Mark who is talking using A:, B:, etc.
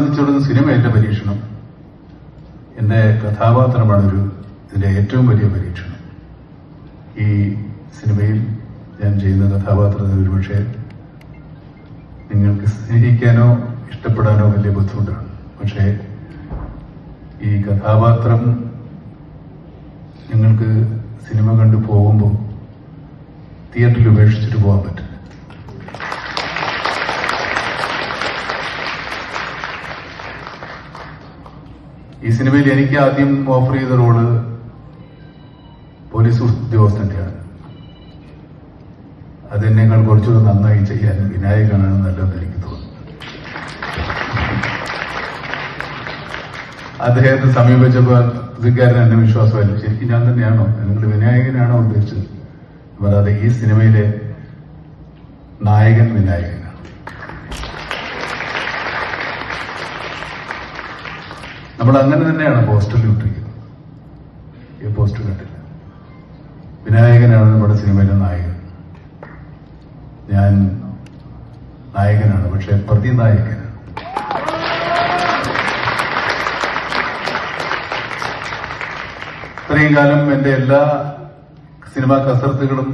A: സംബന്ധിച്ചിടത്തോളം സിനിമയല്ല പരീക്ഷണം. എന്റെ കഥാപാത്രമാണ് ഒരു ഇതിന്റെ ഏറ്റവും വലിയ പരീക്ഷണം. ഈ സിനിമയിൽ ഞാൻ ചെയ്യുന്ന കഥാപാത്രത്തിന് ഒരുപക്ഷെ നിങ്ങൾക്ക് സ്നേഹിക്കാനോ ഇഷ്ടപ്പെടാനോ വലിയ ബുദ്ധിമുട്ടാണ്. പക്ഷേ ഈ കഥാപാത്രം നിങ്ങൾക്ക് സിനിമ കണ്ടു പോകുമ്പോൾ തിയേറ്ററിൽ ഉപേക്ഷിച്ചിട്ട് പോകാൻ പറ്റില്ല. ഈ സിനിമയിൽ എനിക്ക് ആദ്യം ഓഫർ ചെയ്ത റോൾ പോലീസ് ഉദ്യോഗസ്ഥന്റെയാണ്. അതെന്നേക്കാൾ കുറച്ചുകൂടെ നന്നായി ചെയ്യാൻ വിനായകനാണ് നല്ലതെന്ന് എനിക്ക് തോന്നുന്നു. അദ്ദേഹത്തെ സമീപിച്ചപ്പോൾ പുള്ളിക്കാരൻ എന്നെ വിശ്വാസമായിരുന്നു. ശരിക്കും ഞാൻ തന്നെയാണോ? നിങ്ങൾ വിനായകനാണോ ഉദ്ദേശിച്ചത്? അതെ ഈ സിനിമയിലെ നായകൻ വിനായകനാണ് നമ്മൾ അങ്ങനെ തന്നെയാണ് പോസ്റ്ററിൽ ഇട്ടിരിക്കുന്നത്. ഈ പോസ്റ്റർ കണ്ടില്ല. വിനായകനാണ് നമ്മുടെ സിനിമയിലെ നായകൻ. ഞാൻ നായകനാണ് പക്ഷെ പ്രതിനായകനാണ് ഇത്രയും കാലം എന്റെ എല്ലാ സിനിമാ കസർത്തുകളും